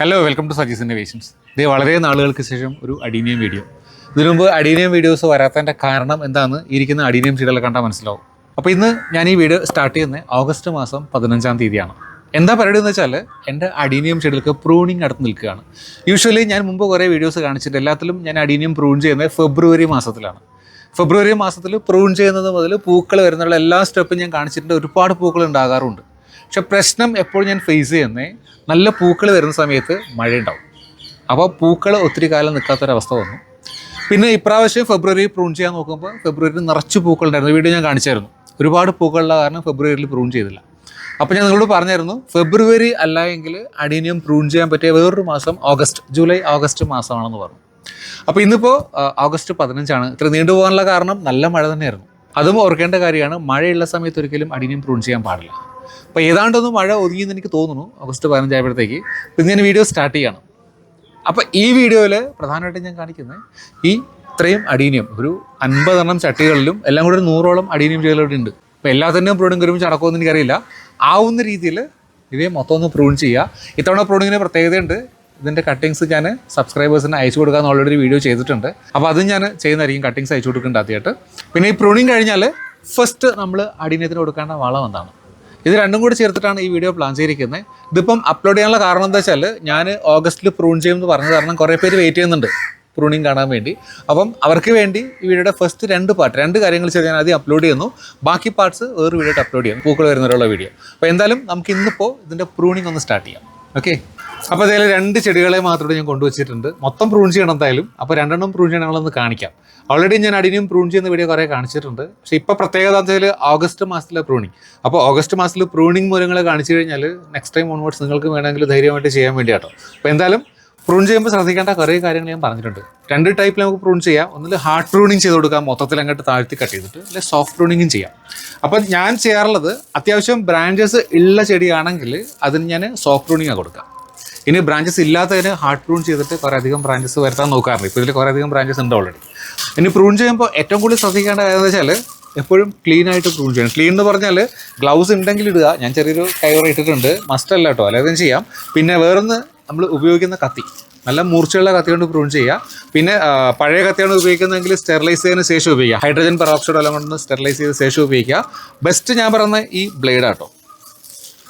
Hello welcome to Saji's innovations ഇത് വളരെ നാളുകൾക്ക് ശേഷം ഒരു അഡീനിയം വീഡിയോ. ഇതിനു മുമ്പ് അഡീനിയം വീഡിയോസ് വരാത്തതിന്റെ കാരണം എന്താണെന്ന് ഇരിക്കുന്ന അഡീനിയം ചെടികളെ കണ്ടാൽ മനസ്സിലാവും. അപ്പോൾ ഇന്ന് ഞാൻ ഈ വീഡിയോ സ്റ്റാർട്ട് ചെയ്യുന്നത് ഓഗസ്റ്റ് മാസം പതിനഞ്ചാം തീയതിയാണ്. എന്താ പരിപാടി എന്ന് വെച്ചാൽ എന്റെ അഡീനിയം ചെടികൾക്ക് പ്രൂണിങ് അടുത്ത് നിൽക്കുകയാണ്. യൂഷ്വലി ഞാൻ മുമ്പ് കുറേ വീഡിയോസ് കാണിച്ചിട്ട് എല്ലാത്തിലും ഞാൻ അഡീനിയം പ്രൂൺ ചെയ്യുന്നത് ഫെബ്രുവരി മാസത്തിലാണ്. ഫെബ്രുവരി മാസത്തിൽ പ്രൂൺ ചെയ്യുന്നത് മുതൽ പൂക്കൾ വരുന്നുള്ള എല്ലാ സ്റ്റെപ്പും ഞാൻ കാണിച്ചിട്ടുണ്ട്. ഒരുപാട് പൂക്കൾ ഉണ്ടാകാറുണ്ട്. പക്ഷെ പ്രശ്നം എപ്പോഴും ഞാൻ ഫേസ് ചെയ്യുന്നത് നല്ല പൂക്കൾ വരുന്ന സമയത്ത് മഴ ഉണ്ടാവും അപ്പോൾ പൂക്കൾ ഒത്തിരി കാലം നിൽക്കാത്തൊരവസ്ഥ വന്നു. പിന്നെ ഇപ്രാവശ്യം ഫെബ്രുവരി പ്രൂൺ ചെയ്യാൻ നോക്കുമ്പോൾ ഫെബ്രുവരിയിൽ നിറച്ച് പൂക്കളുണ്ടായിരുന്നു. വീഡിയോ ഞാൻ കാണിച്ചായിരുന്നു. ഒരുപാട് പൂക്കളുള്ള കാരണം ഫെബ്രുവരിയിൽ പ്രൂൺ ചെയ്തില്ല. അപ്പോൾ ഞാൻ നിങ്ങളോട് പറഞ്ഞായിരുന്നു ഫെബ്രുവരി അല്ല എങ്കിൽ അഡീനിയം പ്രൂൺ ചെയ്യാൻ പറ്റിയ വേറൊരു മാസം ഓഗസ്റ്റ് ജൂലൈ ഓഗസ്റ്റ് മാസമാണെന്ന് പറഞ്ഞു. അപ്പോൾ ഇന്നിപ്പോൾ ഓഗസ്റ്റ് പതിനഞ്ചാണ്. ഇത്ര നീണ്ടുപോകാനുള്ള കാരണം നല്ല മഴ തന്നെയായിരുന്നു. അതും ഓർക്കേണ്ട കാര്യമാണ് മഴയുള്ള സമയത്ത് ഒരിക്കലും അടിനിയം പ്രൂൺ ചെയ്യാൻ പാടില്ല. അപ്പോൾ ഏതാണ്ടൊന്ന് മഴ ഒതുങ്ങിയെന്ന് എനിക്ക് തോന്നുന്നു ഓഗസ്റ്റ് പതിനഞ്ചായപ്പോഴത്തേക്ക് ഇന്ന് ഞാൻ വീഡിയോ സ്റ്റാർട്ട് ചെയ്യണം. അപ്പോൾ ഈ വീഡിയോയിൽ പ്രധാനമായിട്ടും ഞാൻ കാണിക്കുന്നത് ഈ ഇത്രയും അടീനിയം ഒരു അൻപതെണ്ണം ചട്ടികളിലും എല്ലാം കൂടി ഒരു നൂറോളം അടീനിയം ചെടികളിവിടെ ഉണ്ട്. അപ്പോൾ എല്ലാത്തിന്റെയും പ്രൂണിങ് ഒരുമിച്ച് നടക്കുമെന്ന് എനിക്കറിയില്ല. ആവുന്ന രീതിയിൽ ഇവയെ മൊത്തം ഒന്ന് പ്രൂൺ ചെയ്യുക. ഇത്തവണ പ്രൂണിങ്ങിന് പ്രത്യേകതയുണ്ട്. ഇതിന്റെ കട്ടിങ്സ് ഞാൻ സബ്സ്ക്രൈബേഴ്സിന് അയച്ചു കൊടുക്കാമെന്ന് ഓൾറെഡി ഒരു വീഡിയോ ചെയ്തിട്ടുണ്ട്. അപ്പോൾ അതും ഞാൻ ചെയ്യുന്നതായിരിക്കും കട്ടിങ്സ് അയച്ചു കൊടുക്കേണ്ട ആദ്യമായിട്ട്. പിന്നെ ഈ പ്രൂണിങ് കഴിഞ്ഞാൽ ഫസ്റ്റ് നമ്മൾ അടീനത്തിന് കൊടുക്കേണ്ട വളം എന്താണ്? ഇത് രണ്ടും കൂടി ചേർത്തിട്ടാണ് ഈ വീഡിയോ പ്ലാൻ ചെയ്തിരിക്കുന്നത്. ഇതിപ്പം അപ്ലോഡ് ചെയ്യാനുള്ള കാരണം എന്താ വെച്ചാൽ ഞാൻ ഓഗസ്റ്റിൽ പ്രൂൺ ചെയ്യുമെന്ന് പറഞ്ഞ കാരണം കുറേ പേര് വെയിറ്റ് ചെയ്യുന്നുണ്ട് പ്രൂണിങ് കാണാൻ വേണ്ടി. അപ്പം അവർക്ക് വേണ്ടി ഈ വീഡിയോയുടെ ഫസ്റ്റ് രണ്ട് പാർട്ട് രണ്ട് കാര്യങ്ങൾ ചെയ്ത് ഞാൻ ആദ്യം അപ്ലോഡ് ചെയ്യുന്നു. ബാക്കി പാർട്സ് വേറെ വീഡിയോ അപ്ലോഡ് ചെയ്യാം. പൂക്കൾ വരുന്നവരുള്ള വീഡിയോ. അപ്പോൾ എന്തായാലും നമുക്ക് ഇന്നിപ്പോൾ ഇതിന്റെ പ്രൂണിങ് ഒന്ന് സ്റ്റാർട്ട് ചെയ്യാം. ഓക്കെ അപ്പോൾ അതിൽ രണ്ട് ചെടികളെ മാത്രമേ ഞാൻ കൊണ്ടുവച്ചിട്ടുണ്ട്. മൊത്തം പ്രൂൺ ചെയ്യണം എന്തായാലും. അപ്പോൾ രണ്ടെണ്ണം പ്രൂൺ ചെയ്യണം കാണിക്കാം. ഓൾറെഡി ഞാൻ അടിനും പ്രൂൺ ചെയ്യുന്ന വീഡിയോ കുറേ കാണിച്ചിട്ടുണ്ട്. പക്ഷേ ഇപ്പോൾ പ്രത്യേകത എന്താ വെച്ചാൽ ഓഗസ്റ്റ് മാസത്തിലെ പ്രൂണിങ് അപ്പോൾ ഓഗസ്റ്റ് മാസത്തിൽ പ്രൂണിങ് മൂലങ്ങളെ കാണിച്ചു കഴിഞ്ഞാൽ നെക്സ്റ്റ് ടൈം ഓൺവേർഡ്സ് നിങ്ങൾക്ക് വേണമെങ്കിൽ ധൈര്യമായിട്ട് ചെയ്യാൻ വേണ്ടി കേട്ടോ അപ്പോൾ എന്തായാലും പ്രൂൺ ചെയ്യുമ്പോൾ ശ്രദ്ധിക്കേണ്ട കുറേ കാര്യങ്ങൾ ഞാൻ പറഞ്ഞിട്ടുണ്ട്. രണ്ട് ടൈപ്പിൽ നമുക്ക് പ്രൂൺ ചെയ്യാം. ഒന്നിൽ ഹാർഡ് പ്രൂണിങ് ചെയ്ത് കൊടുക്കാം മൊത്തത്തിൽ അങ്ങോട്ട് താഴ്ത്തി കട്ട് ചെയ്തിട്ട്. അല്ലെങ്കിൽ സോഫ്റ്റ് പ്രൂണിങ്ങും ചെയ്യാം. അപ്പം ഞാൻ ചെയ്യാറുള്ളത് അത്യാവശ്യം ബ്രാഞ്ചസ് ഉള്ള ചെടിയാണെങ്കിൽ അതിന് ഞാൻ സോഫ്റ്റ് പ്രൂണിങ്ങാണ് കൊടുക്കുക. ഇനി ബ്രാഞ്ചസ് ഇല്ലാത്തതിന് ഹാർഡ് പ്രൂൺ ചെയ്തിട്ട് കുറേ അധികം ബ്രാഞ്ചസ് വരുത്താൻ നോക്കാറുണ്ട് ഇപ്പോൾ ഇതിൽ കുറേ അധികം ബ്രാഞ്ചസ് ഉണ്ട് ഓൾറെഡി ഇനി പ്രൂൺ ചെയ്യുമ്പോൾ ഏറ്റവും കൂടുതൽ ശ്രദ്ധിക്കേണ്ട കാര്യം വെച്ചാൽ എപ്പോഴും ക്ലീൻ ആയിട്ട് പ്രൂൺ ചെയ്യണം. ക്ലീൻ എന്ന് പറഞ്ഞാൽ ഗ്ലൗസ് ഉണ്ടെങ്കിൽ ഇടുക. ഞാൻ ചെറിയൊരു കൈവർ ഇട്ടിട്ടുണ്ട്. മസ്റ്റ് അല്ല കേട്ടോ അല്ലാതെ ചെയ്യാം? പിന്നെ വേറൊന്ന് നമ്മൾ ഉപയോഗിക്കുന്ന കത്തി. നല്ല മൂർച്ചയുള്ള കത്തി കൊണ്ട് പ്രൂൺ ചെയ്യുക. പിന്നെ പഴയ കത്തിയാണ് ഉപയോഗിക്കുന്നതെങ്കിൽ സ്റ്റെറിലൈസ് ചെയ്തതിന് ശേഷം ഉപയോഗിക്കുക. ഹൈഡ്രജൻ പെറോക്സൈഡ് എല്ലാം കൊണ്ട് സ്റ്റെറിലൈസ് ചെയ്ത ശേഷം ഉപയോഗിക്കുക. ബെസ്റ്റ് ഞാൻ പറയുന്ന ഈ ബ്ലേഡാട്ടോ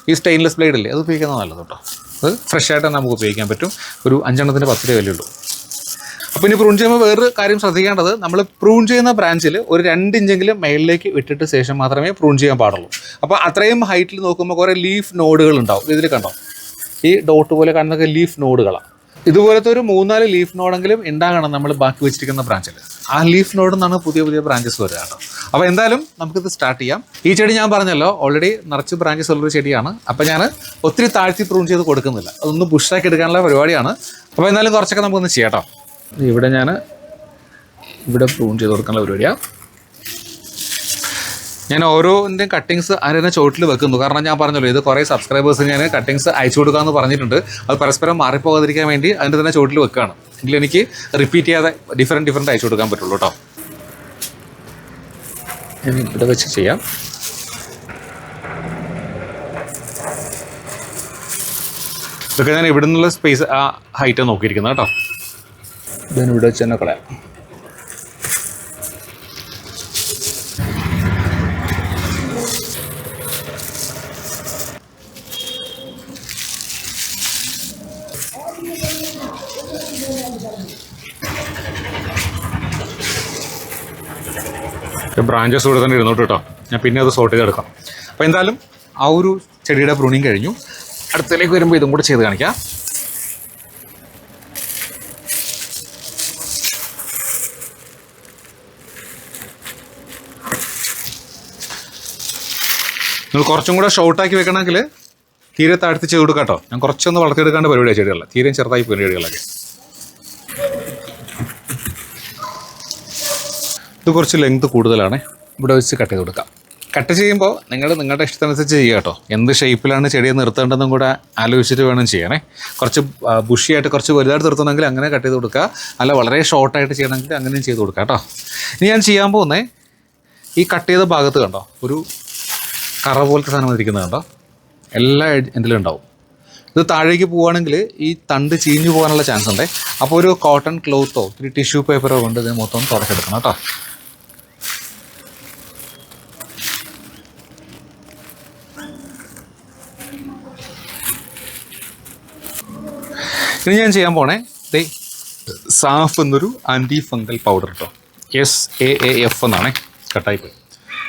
ഈ സ്റ്റെയിൻലെസ് ബ്ലേഡ് ഇല്ലേ? അത് ഉപയോഗിക്കുന്നത് നല്ലത് കേട്ടോ അത് ഫ്രഷ് ആയിട്ട് നമുക്ക് ഉപയോഗിക്കാൻ പറ്റും. ഒരു അഞ്ചെണ്ണത്തിന്റെ പത്ത് രൂപ വിലയുള്ളൂ. അപ്പോൾ ഇനി പ്രൂൺ ചെയ്യുമ്പോൾ വേറൊരു കാര്യം ശ്രദ്ധിക്കേണ്ടത് നമ്മൾ പ്രൂൺ ചെയ്യുന്ന ബ്രാഞ്ചിൽ ഒരു രണ്ട് ഇഞ്ചെങ്കിലും മേളിലേക്ക് വിട്ടിട്ട് ശേഷം മാത്രമേ പ്രൂൺ ചെയ്യാൻ പാടുള്ളൂ. അപ്പോൾ അത്രയും ഹൈറ്റിൽ നോക്കുമ്പോൾ കുറേ ലീഫ് നോഡുകൾ ഉണ്ടാവും. ഇതിൽ കണ്ടോ? ഈ ഡോട്ട് പോലെ കാണുന്നൊക്കെ ലീഫ് നോഡുകളാണ് ഇതുപോലത്തെ ഒരു മൂന്നാൽ ലീഫ് നോഡെങ്കിലും ഉണ്ടാകണം നമ്മൾ ബാക്കി വെച്ചിരിക്കുന്ന ബ്രാഞ്ചിൽ ആ ലീഫ് നോഡിൽ നിന്നാണ് പുതിയ പുതിയ ബ്രാഞ്ചസ് വരിക കേട്ടോ. അപ്പോൾ എന്തായാലും നമുക്കിത് സ്റ്റാർട്ട് ചെയ്യാം. ഈ ചെടി ഞാൻ പറഞ്ഞല്ലോ ഓൾറെഡി നിറച്ച് ബ്രാഞ്ചസ് ഉള്ളൊരു ചെടിയാണ്. അപ്പോൾ ഞാൻ ഒത്തിരി താഴ്ത്തി പ്രൂൺ ചെയ്ത് കൊടുക്കുന്നില്ല. അതൊന്ന് ബുഷാക്കി എടുക്കാനുള്ള പരിപാടിയാണ്. അപ്പോൾ എന്തായാലും കുറച്ചൊക്കെ നമുക്കൊന്ന് ചെയ്യാം ഇവിടെ ഞാൻ ഇവിടെ പ്രൂൺ ചെയ്ത് കൊടുക്കാനുള്ള പരിപാടിയാണ് ഞാൻ ഓരോന്നിന്റെയും കട്ടിങ്സ് അതിനെ ചോട്ടിൽ വെക്കുന്നു. കാരണം ഞാൻ പറഞ്ഞല്ലോ ഇത് കുറേ സബ്സ്ക്രൈബേഴ്സ് ഞാൻ കട്ടിങ്സ് അയച്ചു കൊടുക്കാമെന്ന് പറഞ്ഞിട്ടുണ്ട്. അത് പരസ്പരം മാറിപ്പോകാതിരിക്കാൻ വേണ്ടി അതിന്റെ തന്നെ ചോട്ടിൽ വെക്കുകയാണ് എങ്കിൽ എനിക്ക് റിപ്പീറ്റ് ചെയ്യാതെ ഡിഫറെന്റ് ഡിഫറെന്റ് അയച്ചു കൊടുക്കാൻ പറ്റുള്ളൂ കേട്ടോ. ഇവിടെ വെച്ച് ചെയ്യാം. ഇതൊക്കെ ഞാൻ ഇവിടെ നിന്നുള്ള സ്പേസ് ആ ഹൈറ്റ് നോക്കിയിരിക്കുന്നത് കേട്ടോ. ഇതിന് ഇവിടെ വെച്ച് തന്നെ കളയാം. ബ്രാഞ്ചസ് ഇവിടെ തന്നെ ഇരുന്നോട്ട് കേട്ടോ. ഞാൻ പിന്നെ അത് സോർട്ട് ചെയ്തെടുക്കാം. അപ്പോൾ എന്തായാലും ആ ഒരു ചെടിയുടെ പ്രൂണിങ് കഴിഞ്ഞു. അടുത്തതിലേക്ക് വരുമ്പോൾ ഇതും കൂടെ ചെയ്ത് കാണിക്കാം. നിങ്ങൾ കുറച്ചും കൂടെ ഷോർട്ടാക്കി വെക്കണമെങ്കിൽ തീരെ താഴ്ത്തി ചെയ്ത് കൊടുക്കാം കേട്ടോ. ഞാൻ കുറച്ചൊന്ന് വളർത്തിയെടുക്കാണ്ട് പരിപാടിയാണ് ചെടികളിൽ തീരെ ചെറുതായി പോയി ചെടികളൊക്കെ. ഇത് കുറച്ച് ലെങ്ത് കൂടുതലാണ്. ഇവിടെ വെച്ച് കട്ട് ചെയ്ത് കൊടുക്കാം. കട്ട് ചെയ്യുമ്പോൾ നിങ്ങൾ നിങ്ങളുടെ ഇഷ്ടത്തിനനുസരിച്ച് ചെയ്യുക കേട്ടോ. എന്ത് ഷേപ്പിലാണ് ചെടിയെ നിർത്തേണ്ടതെന്നും കൂടെ ആലോചിച്ചിട്ട് വേണം ചെയ്യണേ. കുറച്ച് ബുഷിയായിട്ട് കുറച്ച് വലുതായിട്ട് നിർത്തണമെങ്കിൽ അങ്ങനെ കട്ട് ചെയ്ത് കൊടുക്കുക. അല്ല വളരെ ഷോർട്ടായിട്ട് ചെയ്യണമെങ്കിൽ അങ്ങനെയും ചെയ്ത് കൊടുക്കുക കേട്ടോ. ഇനി ഞാൻ ചെയ്യാൻ പോകുന്നത് ഈ കട്ട് ചെയ്ത ഭാഗത്ത് കണ്ടോ? ഒരു കറ പോലത്തെ സാധനം ഇരിക്കുന്നത് കണ്ടോ? എല്ലാ എന്റെ ഉണ്ടാവും. ഇത് താഴേക്ക് പോവുകയാണെങ്കിൽ ഈ തണ്ട് ചീഞ്ഞു പോകാനുള്ള ചാൻസ് ഉണ്ട്. അപ്പോൾ ഒരു കോട്ടൺ ക്ലോത്തോ ഒരു ടിഷ്യൂ പേപ്പറോ കൊണ്ട് ഇത് മൊത്തം തുടച്ചെടുക്കണം കേട്ടോ. ഇനി ഞാൻ ചെയ്യാൻ പോണേ. ദേ സാഫ് എന്നൊരു ആന്റി ഫംഗൽ പൗഡർ കേട്ടോ എസ് എ എ എഫ് എന്നാണേ. കട്ടായി പോയി.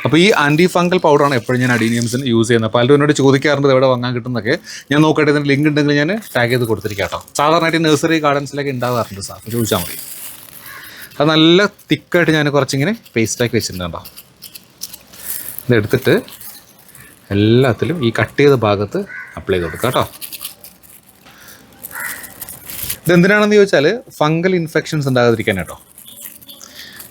അപ്പോൾ ഈ ആന്റി ഫംഗൽ പൗഡറാണ് എപ്പോഴും ഞാൻ അഡീനിയംസിന് യൂസ് ചെയ്യുന്നത്. പലരും എന്നോട് ചോദിക്കാറുണ്ട് എവിടെ വാങ്ങാൻ കിട്ടുന്നൊക്കെ. ഞാൻ നോക്കട്ടെ ഇതിന് ലിങ്ക് ഉണ്ടെങ്കിൽ ഞാൻ ടാഗ് ചെയ്ത് കൊടുത്തിരിക്കാം കേട്ടോ. സാധാരണയായിട്ട് നഴ്സറി ഗാർഡൻസിലൊക്കെ ഉണ്ടാകാറുണ്ട് സാഫ് ചോദിച്ചാൽ മതി. അത് നല്ല തിക്കായിട്ട് ഞാൻ കുറച്ചിങ്ങനെ പേസ്റ്റാക്കി വെച്ചിട്ടുണ്ട് ഇതെടുത്തിട്ട് എല്ലാത്തിലും ഈ കട്ട് ചെയ്ത ഭാഗത്ത് അപ്ലൈ ചെയ്ത് കൊടുക്കാം കേട്ടോ. ഇതെന്തിനാണെന്ന് ചോദിച്ചാൽ ഫംഗൽ ഇൻഫെക്ഷൻസ് ഉണ്ടാകാതിരിക്കാൻ കേട്ടോ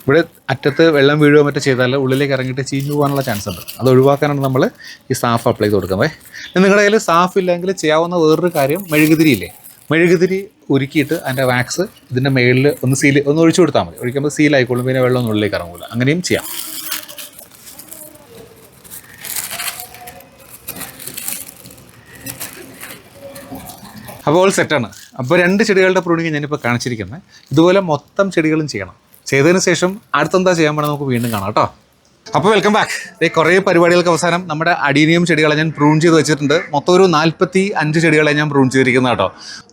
ഇവിടെ അറ്റത്ത് വെള്ളം വീഴുകയോ മറ്റോ ചെയ്താൽ ഉള്ളിലേക്ക് ഇറങ്ങിയിട്ട് ചീഞ്ഞു പോകാനുള്ള ചാൻസ് ഉണ്ട്. അത് ഒഴിവാക്കാനാണ് നമ്മൾ ഈ സാഫ് അപ്ലൈ ചെയ്ത് കൊടുക്കുന്നത് നിങ്ങളുടെ കയ്യിൽ സാഫ് ഇല്ലെങ്കിൽ ചെയ്യാവുന്ന വേറൊരു കാര്യം മെഴുകുതിരി ഇല്ലേ? മെഴുകുതിരി ഉരുക്കിയിട്ട് അതിന്റെ വാക്സ് ഇതിന്റെ മേളിൽ ഒന്ന് സീൽ ഒന്ന് ഒഴിച്ചു കൊടുത്താൽ മതി. ഒഴിക്കുമ്പോൾ സീൽ ആയിക്കോളും പിന്നെ വെള്ളം ഒന്നും ഉള്ളിലേക്ക് ഇറങ്ങില്ല അങ്ങനെയും ചെയ്യാം. അപ്പോൾ സെറ്റാണ് അപ്പോൾ രണ്ട് ചെടികളുടെ പ്രൂണിങ് ഞാനിപ്പോൾ കാണിച്ചിരിക്കുന്നത് ഇതുപോലെ മൊത്തം ചെടികളും ചെയ്യണം. ചെയ്തതിന് ശേഷം അടുത്തെന്താ ചെയ്യാൻ വേണം നമുക്ക് വീണ്ടും കാണാം കേട്ടോ. അപ്പോൾ വെൽക്കം ബാക്ക് ഈ കുറേ പരിപാടികൾക്ക് അവസാനം നമ്മുടെ അഡീനിയം ചെടികളെ ഞാൻ പ്രൂൺ ചെയ്ത് വെച്ചിട്ടുണ്ട്. മൊത്തം ഒരു നാൽപ്പത്തി അഞ്ച് ചെടികളെ ഞാൻ പ്രൂൺ ചെയ്തിരിക്കുന്നത് കേട്ടോ.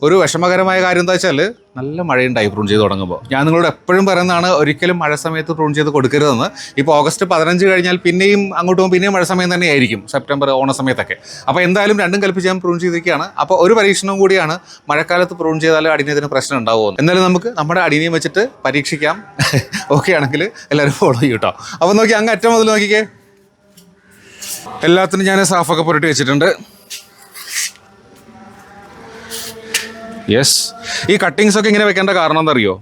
ഒരു വിഷമകരമായ കാര്യം എന്താ വെച്ചാൽ നല്ല മഴയുണ്ടായി പ്രൂൺ ചെയ്ത് തുടങ്ങുമ്പോൾ. ഞാൻ നിങ്ങളോട് എപ്പോഴും പറയുന്നതാണ് ഒരിക്കലും മഴ സമയത്ത് പ്രൂൺ ചെയ്ത് കൊടുക്കരുതെന്ന്. ഇപ്പോൾ ഓഗസ്റ്റ് പതിനഞ്ച് കഴിഞ്ഞാൽ പിന്നെയും അങ്ങോട്ട് പോകുമ്പോൾ പിന്നെയും മഴ സമയം തന്നെയായിരിക്കും സെപ്റ്റംബർ ഓണ സമയത്തൊക്കെ. അപ്പോൾ എന്തായാലും രണ്ടും കൽപ്പിച്ച് ഞാൻ പ്രൂൺ ചെയ്തിരിക്കുകയാണ്. അപ്പോൾ ഒരു പരീക്ഷണം കൂടിയാണ് മഴക്കാലത്ത് പ്രൂൺ ചെയ്താൽ അടിനത്തിന് പ്രശ്നം ഉണ്ടാവുമെന്ന് എന്നാലും നമുക്ക് നമ്മുടെ അടിനെയും വെച്ചിട്ട് പരീക്ഷിക്കാം. ഓക്കെ ആണെങ്കിൽ എല്ലാവരും ഫോളോ ചെയ്യും കേട്ടോ അപ്പോൾ നോക്കി അങ്ങ് അറ്റം മുതൽ നോക്കിക്കേ. എല്ലാത്തിനും ഞാൻ സാഫൊക്കെ പുരട്ടി വെച്ചിട്ടുണ്ട്. യെസ് ഈ കട്ടിങ്സ് ഒക്കെ ഇങ്ങനെ വെക്കേണ്ട കാരണം എന്തറിയോ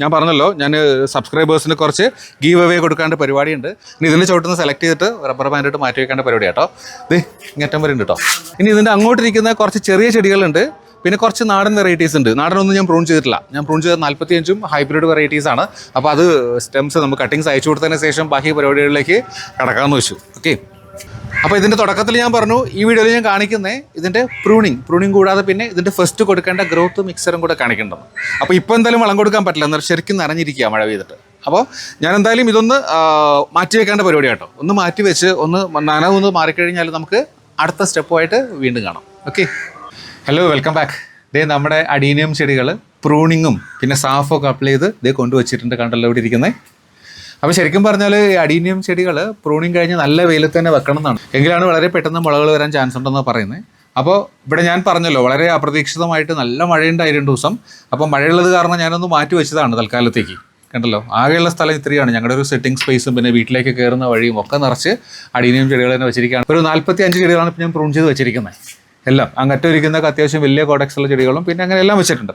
ഞാൻ പറഞ്ഞല്ലോ ഞാൻ സബ്സ്ക്രൈബേഴ്സിന് കുറച്ച് ഗീവ് അവേ കൊടുക്കാണ്ട് പരിപാടിയുണ്ട്. ഇനി ഇതിന്റെ ചോട്ടിൽ സെലക്ട് ചെയ്തിട്ട് റബ്ബർ ബാൻഡ് ഇട്ട് മാറ്റി വെക്കേണ്ട പരിപാടി കേട്ടോ ഇത് ഇങ്ങേറ്റം വരെ ഉണ്ട് കേട്ടോ ഇനി ഇതിന്റെ അങ്ങോട്ടിരിക്കുന്ന കുറച്ച് ചെറിയ ചെടികളുണ്ട്. പിന്നെ കുറച്ച് നാടൻ വെറൈറ്റീസ് ഉണ്ട്. നാടനൊന്നും ഞാൻ പ്രൂൺ ചെയ്തിട്ടില്ല. ഞാൻ പ്രൂൺ ചെയ്ത നാൽപ്പത്തി അഞ്ചും ഹൈബ്രിഡ് വെറൈറ്റീസ് ആണ്. അപ്പോൾ അത് സ്റ്റെംസ് നമുക്ക് കട്ടിങ്സ് അയച്ചു കൊടുത്തതിന് ശേഷം ബാക്കി പരിപാടികളിലേക്ക് കടക്കാമെന്ന് വെച്ചു. ഓക്കെ അപ്പോൾ ഇതിന്റെ തുടക്കത്തിൽ ഞാൻ പറഞ്ഞു ഈ വീഡിയോയിൽ ഞാൻ കാണിക്കുന്നത് ഇതിന്റെ പ്രൂണിങ് പ്രൂണിങ് കൂടാതെ പിന്നെ ഇതിന്റെ ഫസ്റ്റ് കൊടുക്കേണ്ട ഗ്രോത്ത് മിക്സറും കൂടെ കാണിക്കേണ്ടത്. അപ്പോൾ ഇപ്പോൾ എന്തായാലും വളം കൊടുക്കാൻ പറ്റില്ല എന്നാൽ ശരിക്കും നനഞ്ഞിരിക്കുക മഴ പെയ്തിട്ട്. അപ്പോൾ ഞാൻ എന്തായാലും ഇതൊന്ന് മാറ്റി വെക്കേണ്ട പരിപാടി കേട്ടോ. ഒന്ന് മാറ്റി വെച്ച് ഒന്ന് നനവൊന്ന് മാറിക്കഴിഞ്ഞാൽ നമുക്ക് അടുത്ത സ്റ്റെപ്പുമായിട്ട് വീണ്ടും കാണാം. ഓക്കെ ഹലോ വെൽക്കം ബാക്ക് ദേ നമ്മുടെ അഡീനിയം ചെടികൾ പ്രൂണിങ്ങും പിന്നെ സാഫൊക്കെ അപ്ലൈ ചെയ്ത് ഇതേ കൊണ്ടുവച്ചിട്ടുണ്ട് കണ്ടല്ലോ ഇവിടെ ഇരിക്കുന്നത് അപ്പോൾ ശരിക്കും പറഞ്ഞാൽ അഡീനിയം ചെടികൾ പ്രൂണിങ് കഴിഞ്ഞ് നല്ല വെയിലത്ത് തന്നെ വെക്കണം എന്നാണ്. എങ്കിലാണ് വളരെ പെട്ടെന്ന് മുളകൾ വരാൻ ചാൻസ് ഉണ്ടെന്ന് പറയുന്നത് അപ്പോൾ ഇവിടെ ഞാൻ പറഞ്ഞല്ലോ വളരെ അപ്രതീക്ഷിതമായിട്ട് നല്ല മഴയുണ്ടായി രണ്ട് ദിവസം. അപ്പോൾ മഴയുള്ളത് കാരണം ഞാനൊന്ന് മാറ്റി വെച്ചതാണ് തൽക്കാലത്തേക്ക്. കണ്ടല്ലോ? ആകെയുള്ള സ്ഥലം ഇത്രയാണ്. ഞങ്ങളുടെ ഒരു സെറ്റിംഗ് സ്പേസും പിന്നെ വീട്ടിലേക്ക് കയറുന്ന വഴിയും ഒക്കെ നിറച്ച് അടീനിയം ചെടികൾ തന്നെ വെച്ചിരിക്കുകയാണ്. ഒരു നാൽപ്പത്തി അഞ്ച് ചെടികളാണ് ഞാൻ പ്രൂൺ ചെയ്ത് വെച്ചിരിക്കുന്നത്. എല്ലാം. അങ്ങറ്റം ഇരിക്കുന്നൊക്കെ അത്യാവശ്യം വലിയ കോഡക്സ് ഉള്ള ചെടികളും പിന്നെ അങ്ങനെ എല്ലാം വെച്ചിട്ടുണ്ട്.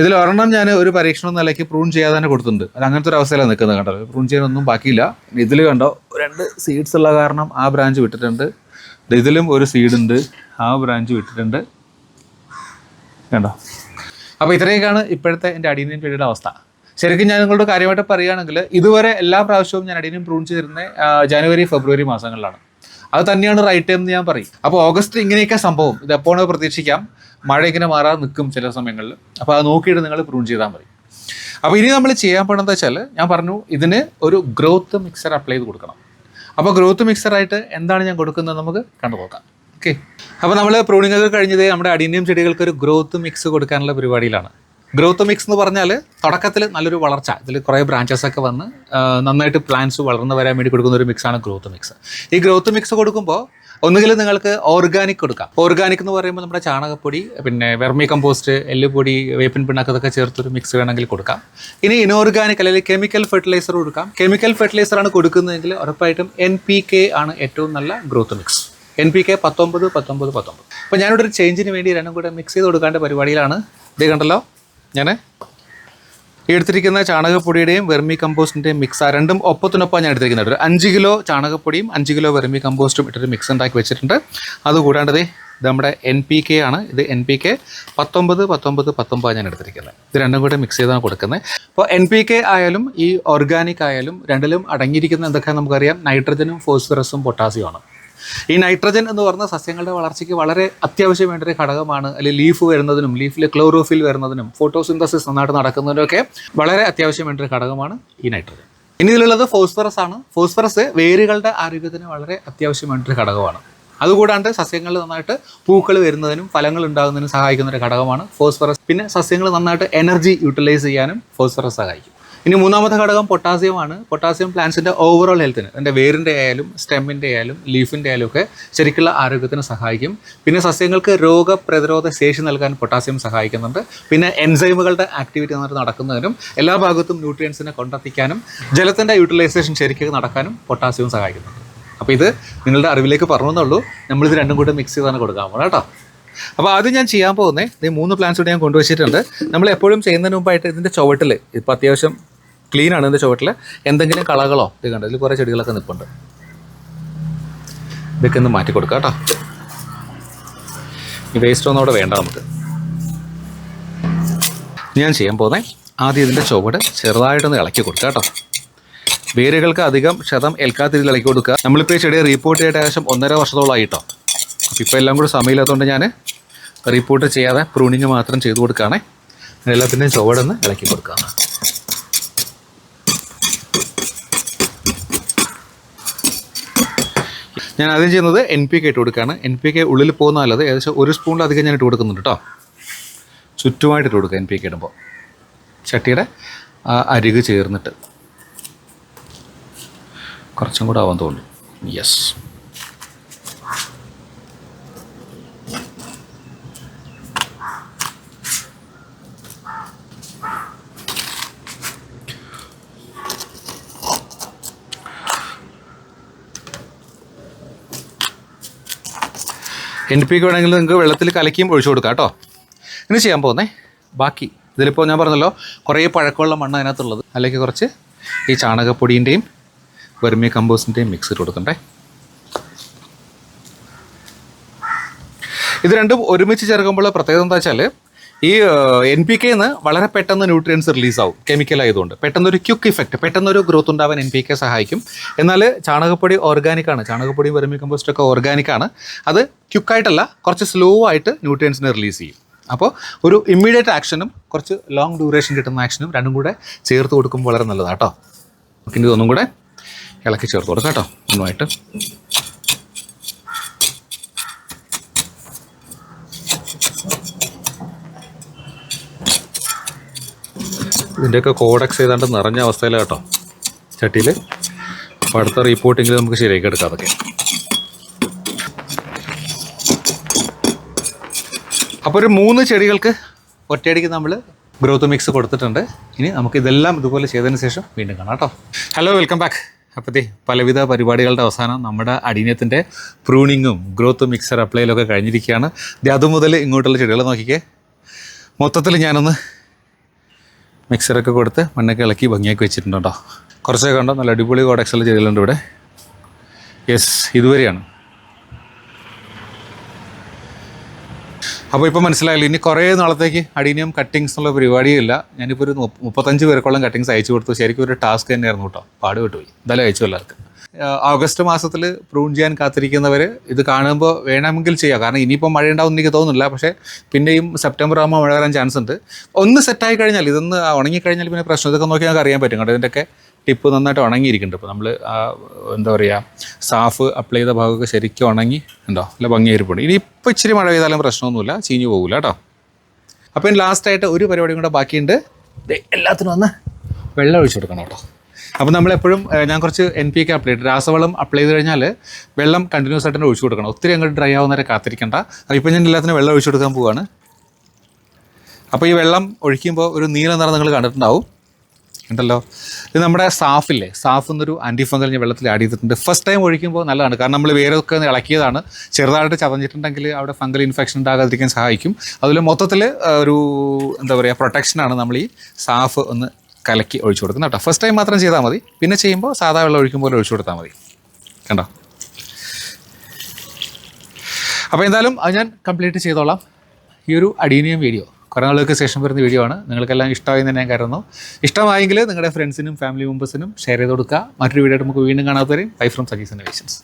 ഇതിൽ ഒരെണ്ണം ഞാൻ ഒരു പരീക്ഷണം നിലയ്ക്ക് പ്രൂൺ ചെയ്യാതെ തന്നെ കൊടുത്തിട്ടുണ്ട്. അത് അങ്ങനത്തെ ഒരു അവസ്ഥയിലാണ് നിൽക്കുന്നത് കണ്ടോ പ്രൂൺ ചെയ്യാനൊന്നും ബാക്കിയില്ല. ഇതിൽ കണ്ടോ രണ്ട് സീഡ്സ് ഉള്ള കാരണം ആ ബ്രാഞ്ച് വിട്ടിട്ടുണ്ട്. ഇതിലും ഒരു സീഡ് ഉണ്ട്. ആ ബ്രാഞ്ച് വിട്ടിട്ടുണ്ട്. കണ്ടോ? അപ്പോൾ ഇത്രയൊക്കെയാണ് ഇപ്പോഴത്തെ എന്റെ അടീനിയം ചെടിയുടെ അവസ്ഥ. ശരിക്കും ഞാൻ നിങ്ങളോട് കാര്യമായിട്ട് പറയുകയാണെങ്കിൽ ഇതുവരെ എല്ലാ പ്രാവശ്യവും ഞാൻ അടീനിയം പ്രൂൺ ചെയ്തിരുന്നത് ജനുവരി ഫെബ്രുവരി മാസങ്ങളിലാണ്. അത് തന്നെയാണ് റൈറ്റ് ടൈം എന്ന് ഞാൻ പറയും. അപ്പോൾ ഓഗസ്റ്റ് ഇങ്ങനെയൊക്കെ സംഭവം. ഇത് എപ്പോഴാണ് പ്രതീക്ഷിക്കാം. മഴ ഇങ്ങനെ മാറാതെ നിൽക്കും ചില സമയങ്ങളിൽ. അപ്പോൾ അത് നോക്കിയിട്ട് നിങ്ങൾ പ്രൂൺ ചെയ്താൽ മതി. അപ്പോൾ ഇനി നമ്മൾ ചെയ്യാൻ പോകണമെന്ന് വെച്ചാൽ ഞാൻ പറഞ്ഞു ഇതിന് ഒരു ഗ്രോത്ത് മിക്സർ അപ്ലൈ ചെയ്ത് കൊടുക്കണം. അപ്പോൾ ഗ്രോത്ത് മിക്സറായിട്ട് എന്താണ് ഞാൻ കൊടുക്കുന്നത് നമുക്ക് കണ്ടു നോക്കാം. ഓക്കെ അപ്പോൾ നമ്മൾ പ്രൂണിംഗ് ഒക്കെ കഴിഞ്ഞത് നമ്മുടെ അടീനിയം ചെടികൾക്ക് ഒരു ഗ്രോത്ത് മിക്സ് കൊടുക്കാനുള്ള പരിപാടിയിലാണ്. ഗ്രോത്ത് മിക്സ് എന്ന് പറഞ്ഞാൽ തുടക്കത്തിൽ നല്ലൊരു വളർച്ച. ഇതിൽ കുറേ ബ്രാഞ്ചസ് ഒക്കെ വന്ന് നന്നായിട്ട് പ്ലാന്റ്സ് വളർന്നു വരാൻ വേണ്ടി കൊടുക്കുന്ന ഒരു മിക്സാണ് ഗ്രോത്ത് മിക്സ് ഈ ഗ്രോത്ത് മിക്സ് കൊടുക്കുമ്പോൾ ഒന്നുകിൽ നിങ്ങൾക്ക് ഓർഗാനിക് കൊടുക്കാം. ഓർഗാനിക് എന്ന് പറയുമ്പോൾ നമ്മുടെ ചാണകപ്പൊടി പിന്നെ വെർമി കമ്പോസ്റ്റ് എല്ലുപൊടി വേപ്പിൻ പിണ്ണാക്ക് ഇതൊക്കെ ചേർത്തൊരു മിക്സ് വേണമെങ്കിൽ കൊടുക്കാം. ഇനി ഇനോർഗാനിക് അല്ലെങ്കിൽ കെമിക്കൽ ഫെർട്ടിലൈസർ കൊടുക്കാം. കെമിക്കൽ ഫെർട്ടിലൈസർ ആണ് കൊടുക്കുന്നതെങ്കിൽ ഉറപ്പായിട്ടും എൻ പി കെ ആണ് ഏറ്റവും നല്ല growth mix N P K പത്തൊമ്പത് പത്തൊമ്പത് പത്തൊമ്പത്. അപ്പോൾ ഞാനിവിടെ ഒരു ചേഞ്ചിന് വേണ്ടി രണ്ടും കൂടെ മിക്സ് ചെയ്ത് കൊടുക്കേണ്ട പരിപാടിയിലാണ്. ഇത് കണ്ടല്ലോ? ഞാൻ എടുത്തിരിക്കുന്ന ചാണകപ്പൊടിയുടെയും വെർമി കമ്പോസ്റ്റിന്റെയും മിക്സ് രണ്ടും ഒപ്പത്തിനൊപ്പം ഞാൻ എടുത്തിരിക്കുന്നത് ഒരു അഞ്ച് കിലോ ചാണകപ്പൊടിയും അഞ്ച് കിലോ വെർമി കമ്പോസ്റ്റും ഇട്ടൊരു മിക്സ് ഉണ്ടാക്കി വെച്ചിട്ടുണ്ട്. അതുകൂടാണ്ട് ഇത് നമ്മുടെ എൻ പി കെ ആണ്. ഇത് എൻ പി കെ പത്തൊമ്പത് പത്തൊമ്പത് പത്തൊമ്പത് ഞാൻ എടുത്തിരിക്കുന്നത്. ഇത് രണ്ടും കൂടെ മിക്സ് ചെയ്താണ് കൊടുക്കുന്നത്. അപ്പോൾ എൻ പി കെ ആയാലും ഈ ഓർഗാനിക് ആയാലും രണ്ടിലും അടങ്ങിയിരിക്കുന്ന എന്തൊക്കെ നമുക്കറിയാം? നൈട്രജനും ഫോസ്ഫറസും പൊട്ടാസ്യമാണ് ഈ നൈട്രജൻ എന്ന് പറഞ്ഞ സസ്യങ്ങളുടെ വളർച്ചയ്ക്ക് വളരെ അത്യാവശ്യം വേണ്ട ഒരു ഘടകമാണ്. അല്ലെങ്കിൽ ലീഫ് വരുന്നതിനും ലീഫിൽ ക്ലോറോഫിൽ വരുന്നതിനും ഫോട്ടോസിന്തസിസ് നന്നായിട്ട് നടക്കുന്നതിനൊക്കെ വളരെ അത്യാവശ്യം വേണ്ട ഒരു ഘടകമാണ് ഈ നൈട്രജൻ ഇനി ഇതിലുള്ളത് ഫോസ്ഫറസ് ആണ്. ഫോസ്ഫറസ് വേരുകളുടെ ആരോഗ്യത്തിന് വളരെ അത്യാവശ്യം വേണ്ട ഒരു ഘടകമാണ്. അതുകൂടാണ്ട് സസ്യങ്ങൾ നന്നായിട്ട് പൂക്കൾ വരുന്നതിനും ഫലങ്ങൾ ഉണ്ടാകുന്നതിനും സഹായിക്കുന്ന ഒരു ഘടകമാണ് ഫോസ്ഫറസ് പിന്നെ സസ്യങ്ങൾ നന്നായിട്ട് എനർജി യൂട്ടിലൈസ് ചെയ്യാനും ഫോസ്ഫറസ് സഹായിക്കും. ഇനി മൂന്നാമത്തെ ഘടകം പൊട്ടാസ്യമാണ് പൊട്ടാസ്യം പ്ലാന്റ്സിന്റെ ഓവറോൾ ഹെൽത്തിന് എന്റെ വേരിന്റെ ആയാലും സ്റ്റെമ്മിന്റെ ആയാലും ലീഫിന്റെ ആയാലും ഒക്കെ ശരിക്കുള്ള ആരോഗ്യത്തിന് സഹായിക്കും. പിന്നെ സസ്യങ്ങൾക്ക് രോഗപ്രതിരോധ ശേഷി നൽകാൻ പൊട്ടാസ്യം സഹായിക്കുന്നുണ്ട്. പിന്നെ എൻസൈമുകളുടെ ആക്ടിവിറ്റി നന്നായിട്ട് നടക്കുന്നതിനും എല്ലാ ഭാഗത്തും ന്യൂട്രിയൻസിനെ കൊണ്ടെത്തിക്കാനും ജലത്തിന്റെ യൂട്ടിലൈസേഷൻ ശരിക്കും നടക്കാനും പൊട്ടാസ്യവും സഹായിക്കുന്നുണ്ട്. അപ്പോൾ ഇത് നിങ്ങളുടെ അറിവിലേക്ക് പറഞ്ഞതെന്നുള്ളൂ നമ്മൾ ഇത് രണ്ടും കൂടെ മിക്സ് ചെയ്താണ് കൊടുക്കാൻ പോകണം കേട്ടോ. അപ്പോൾ ആദ്യം ഞാൻ ചെയ്യാൻ പോകുന്നത് ഈ മൂന്ന് പ്ലാന്റ്സ് കൂടി ഞാൻ കൊണ്ടുവച്ചിട്ടുണ്ട്. നമ്മൾ എപ്പോഴും ചെയ്യുന്നതിന് മുമ്പായിട്ട് ഇതിന്റെ ചുവട്ടിൽ ഇപ്പോൾ അത്യാവശ്യം ക്ലീൻ ആണ് എന്റെ ചുവട്ടിൽ എന്തെങ്കിലും കളകളോ ഇത് കണ്ടോ? ഇതിൽ കുറേ ചെടികളൊക്കെ നിൽപ്പുണ്ട് ഇതൊക്കെ ഒന്ന് മാറ്റി കൊടുക്കാം കേട്ടോ. ഈ വേസ്റ്റ് ഒന്നും അവിടെ വേണ്ട നമുക്ക്. ഞാൻ ചെയ്യാൻ പോകുന്നത് ആദ്യം ഇതിന്റെ ചുവട് ചെറുതായിട്ടൊന്ന് ഇളക്കി കൊടുക്കാം കേട്ടോ. വേരുകൾക്ക് അധികം ക്ഷതം ഏൽക്കാത്ത രീതിയിൽ ഇളക്കി കൊടുക്കുക. നമ്മളിപ്പോൾ ഈ ചെടിയെ റീപ്പോർട്ട് ചെയ്ത ഏകദേശം ഒന്നര വർഷത്തോളമായിട്ടോ അപ്പോൾ ഇപ്പോൾ എല്ലാം കൂടി സമയമില്ലാത്തതുകൊണ്ട് ഞാൻ റീപ്പോർട്ട് ചെയ്യാതെ പ്രൂണിങ് മാത്രം ചെയ്ത് കൊടുക്കുകയാണേ. എല്ലാത്തിന്റെയും ചുവടൊന്ന് ഇളക്കി കൊടുക്കുക ഞാൻ ആദ്യം ചെയ്യുന്നത് എൻ പി കെ ഇട്ട് കൊടുക്കുകയാണ്. എൻ പി കെ ഉള്ളിൽ പോകുന്ന നല്ലത് ഏകദേശം ഒരു സ്പൂണിലധികം ഞാൻ ഇട്ട് കൊടുക്കുന്നുണ്ട് കേട്ടോ ചുറ്റുമായിട്ട് ഇട്ട് കൊടുക്കുക എൻ പി കെ ഇടുമ്പോൾ. ചട്ടിയുടെ അരിക് ചേർന്നിട്ട്. കുറച്ചും കൂടെ ആവാൻ തോന്നുന്നു. യെസ് എൻ പി വേണമെങ്കിൽ നിങ്ങൾക്ക് വെള്ളത്തിൽ കലക്കിയും ഒഴിച്ചു കൊടുക്കാം കേട്ടോ. ഇനി ചെയ്യാൻ പോകുന്നേ. ബാക്കി ഇതിലിപ്പോൾ ഞാൻ പറഞ്ഞല്ലോ കുറേ പഴക്കമുള്ള മണ്ണ് അതിനകത്തുള്ളത്. അല്ലെങ്കിൽ കുറച്ച് ഈ ചാണകപ്പൊടിന്റെയും വെർമി കമ്പോസിന്റെയും മിക്സ് ഇട്ട് കൊടുക്കണ്ടേ. ഇത് രണ്ടും ഒരുമിച്ച് ചേർക്കുമ്പോൾ പ്രത്യേകത എന്താ വെച്ചാൽ ഈ എൻ പി കെന്ന് വളരെ പെട്ടെന്ന് ന്യൂട്രിയൻസ് റിലീസ് ആവും കെമിക്കൽ ആയതുകൊണ്ട്. പെട്ടെന്ന് ഒരു ക്യുക്ക് ഇഫക്റ്റ് പെട്ടെന്ന് ഒരു ഗ്രോത്ത് ഉണ്ടാവാൻ എൻ പി കെ സഹായിക്കും. എന്നാൽ ചാണകപ്പൊടി ഓർഗാനിക് ആണ്. ചാണകപ്പൊടിയും വെർമി കമ്പോസ്റ്റ് ഒക്കെ ഓർഗാനിക് ആണ്. അത് ക്യുക്കായിട്ടല്ല കുറച്ച് സ്ലോ ആയിട്ട് ന്യൂട്രിയൻസിനെ റിലീസ് ചെയ്യും. അപ്പോൾ ഒരു ഇമ്മീഡിയറ്റ് ആക്ഷനും കുറച്ച് ലോങ് ഡ്യൂറേഷൻ കിട്ടുന്ന ആക്ഷനും രണ്ടും കൂടെ ചേർത്ത് കൊടുക്കുമ്പോൾ വളരെ നല്ലതാണ് കേട്ടോ. നമുക്ക് ഇനി ഒന്നും കൂടെ ഇളക്കി ചേർത്ത് കൊടുക്കാം കേട്ടോ ഒന്നുമായിട്ട് ഇതിന്റെയൊക്കെ കോഡക്സ് ഏതാണ്ട് നിറഞ്ഞ അവസ്ഥയിലാണ് കേട്ടോ. ചട്ടിയിൽ അപ്പോൾ അടുത്ത റിപ്പോർട്ടിങ്ങിൽ നമുക്ക് ശരിയാക്കി എടുക്കാം അതൊക്കെ. അപ്പോൾ ഒരു മൂന്ന് ചെടികൾക്ക് ഒറ്റയടിക്ക് നമ്മൾ ഗ്രോത്ത് മിക്സ് കൊടുത്തിട്ടുണ്ട്. ഇനി നമുക്ക് ഇതെല്ലാം ഇതുപോലെ ചെയ്തതിന് ശേഷം വീണ്ടും കാണാം കേട്ടോ. ഹലോ വെൽക്കം ബാക്ക് അപ്പോഴത്തേ പലവിധ പരിപാടികളുടെ അവസാനം നമ്മുടെ അടിനത്തിന്റെ പ്രൂണിങ്ങും ഗ്രോത്ത് മിക്സർ അപ്ലൈയിലൊക്കെ കഴിഞ്ഞിരിക്കുകയാണ്. അതുമുതൽ ഇങ്ങോട്ടുള്ള ചെടികൾ നോക്കിക്കേ. മൊത്തത്തിൽ ഞാനൊന്ന് മിക്സറൊക്കെ കൊടുത്ത് മണ്ണൊക്കെ ഇളക്കി ഭംഗിയാക്കി വെച്ചിട്ടുണ്ട് കുറച്ചൊക്കെ കണ്ടോ? നല്ല അടിപൊളി കോഡക്സുള്ള ചെയ്തിട്ടുണ്ട് ഇവിടെ. യെസ് ഇതുവരെയാണ്. അപ്പോൾ ഇപ്പോൾ മനസ്സിലായില്ലേ ഇനി കുറേ നാളത്തേക്ക് അടീനിയം കട്ടിങ്സ് എന്നുള്ള പരിപാടിയില്ല. ഞാനിപ്പോൾ ഒരു മുപ്പ- മുപ്പത്തഞ്ച് പേർക്കോളം കട്ടിങ്സ് അയച്ചു കൊടുത്തു. ശരിക്കും ഒരു ടാസ്ക് തന്നെയായിരുന്നു കേട്ടോ. പാട് വിട്ടുപോയി എന്തായാലും അയച്ചു എല്ലാവർക്കും. ഓഗസ്റ്റ് മാസത്തിൽ പ്രൂൺ ചെയ്യാൻ കാത്തിരിക്കുന്നവർ ഇത് കാണുമ്പോൾ വേണമെങ്കിൽ ചെയ്യാം. കാരണം ഇനിയിപ്പോൾ മഴ ഉണ്ടാവും എനിക്ക് തോന്നുന്നില്ല. പക്ഷേ പിന്നെയും സെപ്റ്റംബർ ആകുമ്പോൾ മഴ വരാൻ ചാൻസ് ഉണ്ട്. ഒന്ന് സെറ്റായി കഴിഞ്ഞാൽ ഇതൊന്ന് ഉണങ്ങിക്കഴിഞ്ഞാൽ പിന്നെ പ്രശ്നം. ഇതൊക്കെ നോക്കി നമുക്ക് അറിയാൻ പറ്റും കേട്ടോ. ഇതിന്റെയൊക്കെ ടിപ്പ് നന്നായിട്ട് ഉണങ്ങിയിരിക്കുന്നുണ്ട്. ഇപ്പോൾ നമ്മൾ എന്താ പറയുക സാഫ് അപ്ലൈ ചെയ്ത ഭാഗമൊക്കെ ശരിക്കും ഉണങ്ങി ഉണ്ടോ? നല്ല ഭംഗിയായിരിപ്പുണ്ട്. ഇനി ഇപ്പോൾ ഇച്ചിരി മഴ പെയ്താലും പ്രശ്നമൊന്നുമില്ല. ചീഞ്ഞു പോകില്ല കേട്ടോ. അപ്പോൾ ഇനി ലാസ്റ്റായിട്ട് ഒരു പരിപാടിയും കൂടെ ബാക്കിയുണ്ട്. എല്ലാത്തിനും ഒന്ന് വെള്ളം ഒഴിച്ചു കൊടുക്കണം കേട്ടോ. അപ്പോൾ നമ്മളെപ്പോഴും ഞാൻ കുറച്ച് എൻ പി കെ അപ്ലൈ രാസവളം അപ്ലൈ ചെയ്ത് കഴിഞ്ഞാൽ വെള്ളം കണ്ടിന്യൂസ് ആയിട്ട് ഒഴിച്ചു കൊടുക്കണം. ഒത്തിരി അങ്ങോട്ട് ഡ്രൈ ആവുന്നവരെ കാത്തിരിക്കേണ്ട. ഇപ്പോൾ ഞാൻ എല്ലാത്തിനും വെള്ളം ഒഴിച്ചു കൊടുക്കാൻ പോവുകയാണ് അപ്പോൾ ഈ വെള്ളം ഒഴിക്കുമ്പോൾ ഒരു നീല നിറം നിങ്ങൾ കണ്ടിട്ടുണ്ടാവും. ഉണ്ടല്ലോ ഇത് നമ്മുടെ സാഫില്ലേ? സാഫ് എന്നൊരു ആന്റി ഫംഗൽ ഞാൻ വെള്ളത്തിൽ ആഡ് ചെയ്തിട്ടുണ്ട്. ഫസ്റ്റ് ടൈം ഒഴിക്കുമ്പോൾ നല്ലതാണ്. കാരണം നമ്മൾ വേരൊക്കെ ഇളക്കിയതാണ്. ചെറുതായിട്ട് ചതഞ്ഞിട്ടുണ്ടെങ്കിൽ അവിടെ ഫംഗൽ ഇൻഫെക്ഷൻ ഉണ്ടാകാതിരിക്കാൻ സഹായിക്കും. അതുപോലെ മൊത്തത്തിൽ ഒരു എന്താ പറയുക പ്രൊട്ടക്ഷനാണ് നമ്മൾ ഈ സാഫ് ഒന്ന് കലക്കി ഒഴിച്ചു കൊടുക്കുന്നത് കേട്ടോ. ഫസ്റ്റ് ടൈം മാത്രം ചെയ്താൽ മതി. പിന്നെ ചെയ്യുമ്പോൾ സാധാ വെള്ളം ഒഴിക്കുമ്പോൾ ഒഴിച്ചു കൊടുത്താൽ മതി. കണ്ടോ? അപ്പോൾ എന്തായാലും അത് ഞാൻ കംപ്ലീറ്റ് ചെയ്തോളാം. ഈ ഒരു അഡീനിയം വീഡിയോ കുറേ നാളുകൾക്ക് ശേഷം വരുന്ന വീഡിയോ ആണ്. നിങ്ങൾക്കെല്ലാം ഇഷ്ടമായി തന്നെ ഞാൻ കരുതുന്നു. ഇഷ്ടമായെങ്കിൽ നിങ്ങളുടെ ഫ്രണ്ട്സിനും ഫാമിലി മെമ്പേഴ്സിനും ഷെയർ ചെയ്ത് കൊടുക്കുക. മറ്റൊരു വീഡിയോ നമുക്ക് വീണ്ടും കാണാത്തവരെയും ബൈ ഫ്രം സജീസ് ഇന്നോവേഷൻസ്